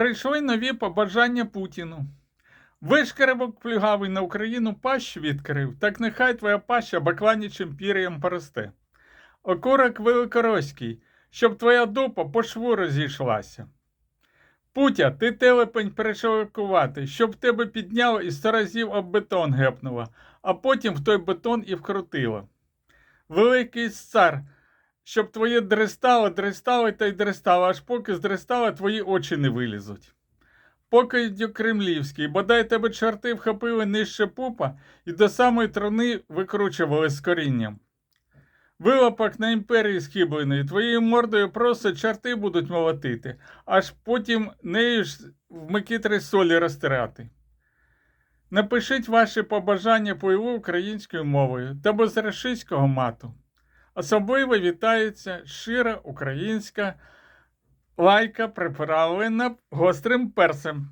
Прийшли нові побажання Путіну. Вишкеребок плюгавий на Україну пащу відкрив, так нехай твоя паща бакланічим пір'ям поросте. Окурок великороський, щоб твоя дупа по шву розійшлася. Путя, ти телепень перешовкувати, щоб тебе підняло і сто разів об бетон гепнуло, а потім в той бетон і вкрутило. Великий цар, щоб твоє дрестало, дрестало та й дрестало, аж поки здрестало твої очі не вилізуть. Покидю кремлівський, бодай тебе чорти вхопили нижче пупа і до самої трони викручували з корінням. Вилапок на імперії схибленої, твоєю мордою просто чорти будуть молотити, аж потім нею ж в микитри солі розтирати. Напишіть ваші побажання пойлу українською мовою та без рашистського мату. Особливо вітається щира українська лайка, приправлена гострим перцем.